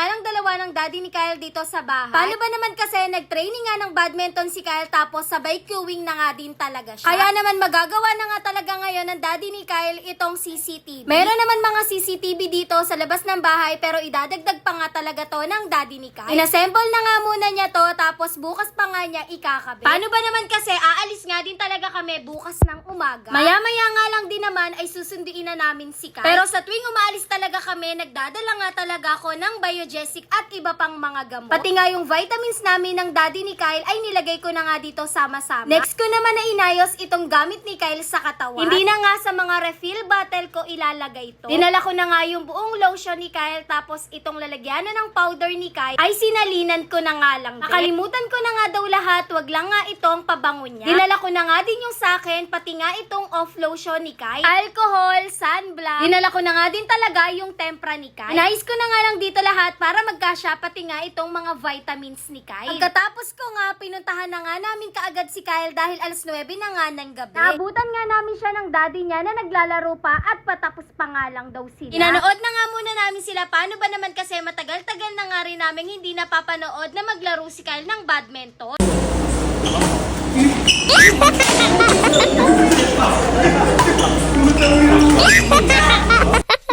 nga lang dalawa ng daddy ni Kyle dito sa bahay. Paano ba naman kasi nag-training nga ng badminton si Kyle tapos sabay queuing na nga din talaga siya. Kaya naman magagawa na nga talaga ngayon ng daddy ni Kyle itong CCTV. Meron naman mga CCTV dito sa labas ng bahay pero idadagdag pa nga talaga to ng daddy ni Kyle. Inassemble na nga muna niya to tapos bukas pa nga niya ikakabit. Paano ba naman kasi aalis nga din talaga kami bukas ng umaga. Maya-maya nga lang din naman ay susunduin na namin si Kyle. Pero sa tuwing umaalis talaga kami, nagdadala nga talaga ako ng biogesic at iba pang mga gamot. Pati nga yung vitamins namin ng daddy ni Kyle ay nilagay ko na nga dito sama-sama. Next ko naman na inayos itong gamit ni Kyle sa katawan. Hindi na nga sa mga refill bottle ko ilalagay to. Dinala ko na nga yung buong lotion ni Kyle tapos itong lalagyanan ng powder ni Kyle ay sinalinan ko na nga lang. din. Nakalimutan ko na nga daw lahat, wag lang nga itong pabango niya. Dinala ko na nga din yung sa akin, pati nga itong off lotion ni Kyle. Alcohol, sunblock. Dinala ko na nga din talaga yung tempra ni Kyle. Inayos ko na nga lang dito lahat para magkasya pati nga itong mga vitamins ni Kyle. Pagkatapos ko nga, pinuntahan na nga namin kaagad si Kyle dahil alas 9 na nga ng gabi. Naabutan nga namin siya ng daddy niya na naglalaro pa at patapos pa nga lang daw sila. Inanood na nga muna namin sila. Paano ba naman kasi matagal-tagal na nga rin namin hindi napapanood na maglaro si Kyle ng badminton.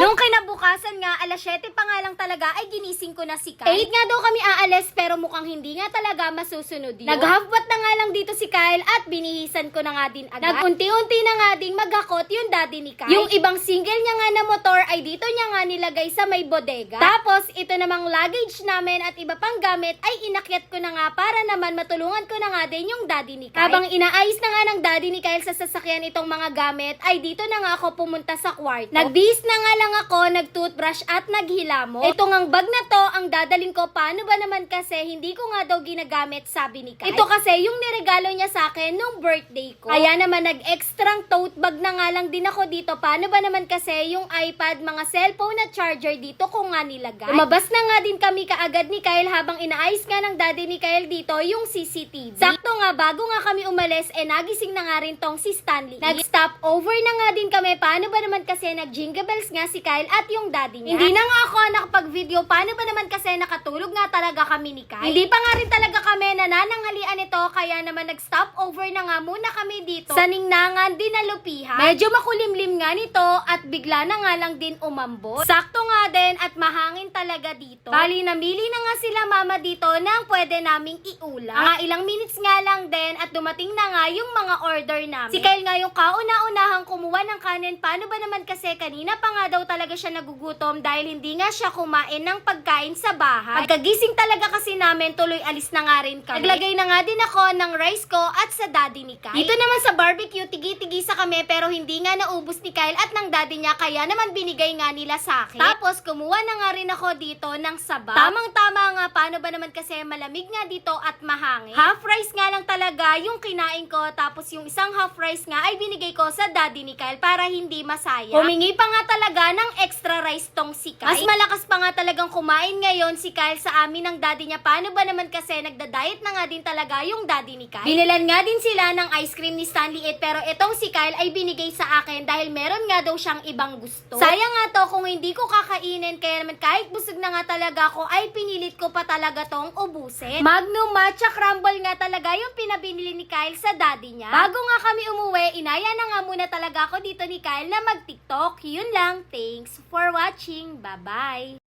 Nung kinabukasan nga, alas 7 pa nga lang talaga ay ginising ko na si Kyle. 8 nga daw kami aalis pero mukhang hindi nga talaga masusunod yun. Nag-halfbat na nga lang dito si Kyle at binihisan ko na nga din agad. Nagunti-unti na nga ding magakot yung daddy ni Kyle. Yung ibang single niya nga na motor ay dito niya nga nilagay sa may bodega. Tapos ito namang luggage namin at iba pang gamit ay inakyat ko na nga para naman matulungan ko na nga din yung daddy ni Kyle. Habang inaayos na nga ng daddy ni Kyle sa sasakyan itong mga gamit ay dito na nga ako pumunta sa kwarto. Nagbihis na nga lang ako, nag-toothbrush at naghilamo. Ito ngang bag na to ang dadaling ko. Paano ba naman kasi hindi ko nga daw ginagamit sabi ni Kyle. Ito kasi yung niregalo niya sa akin nung birthday ko. Kaya naman nag-extrang tote bag na nga lang din ako dito. Paano ba naman kasi yung iPad, mga cellphone at charger dito ko nga nilagay. Lumabas na nga din kami kaagad ni Kyle habang inaayos nga ng daddy ni Kyle dito yung CCTV. Sakto nga bago nga kami umalis eh nagising na nga rin tong si Stanley. Nag-stop over na nga din kami. Paano ba naman kasi nag-jingle bells nga si Kyle at yung daddy niya. Hindi na nga ako nakapag-video. Paano ba naman kasi nakatulog nga talaga kami ni Kyle? Hindi pa nga rin talaga kami nanananghalian ito kaya naman nag-stop over na nga muna kami dito sa Ningnangan Dinalupihan. Medyo makulimlim nga nito at bigla na nga lang din umambot. Sakto nga din at mahangin talaga dito. Bali, namili na nga sila mama dito ng pwede naming iulam. Mga ilang minutes nga lang din at dumating na nga yung mga order namin. Si Kyle nga yung kauna-unahang kumuha ng kanin. Paano ba naman kasi kanina pa nga daw talaga siya nagugutom dahil hindi nga siya kumain ng pagkain sa bahay. Pagkagising talaga kasi namin, tuloy alis na nga rin kami. Naglagay na nga din ako ng rice ko at sa daddy ni Kyle. Dito naman sa barbecue, tigi-tigi sa kami pero hindi nga naubos ni Kyle at ng daddy niya kaya naman binigay nga nila sa akin. Tapos kumuha na nga rin ako dito ng sabaw. Tamang-tama nga, paano ba naman kasi malamig nga dito at mahangin. Half rice nga lang talaga yung kinain ko tapos yung isang half rice nga ay binigay ko sa daddy ni Kyle para hindi masayang. Humingi pa nga talaga ng extra rice tong si Kyle. Mas malakas pa nga talagang kumain ngayon si Kyle sa amin ng daddy niya. Paano ba naman kasi nagda-diet na nga din talaga yung daddy ni Kyle. Binilan nga din sila ng ice cream ni Stanley It pero itong si Kyle ay binigay sa akin dahil meron nga daw siyang ibang gusto. Sayang nga to kung hindi ko kakainin kaya naman kahit busog na nga talaga ako ay pinilit ko pa talaga tong ubusin. Magnum Matcha Crumble nga talaga yung pinabinili ni Kyle sa daddy niya. Bago nga kami umuwi, inaya na nga muna talaga ako dito ni Kyle na mag-TikTok. Yun lang. Thanks for watching. Bye-bye.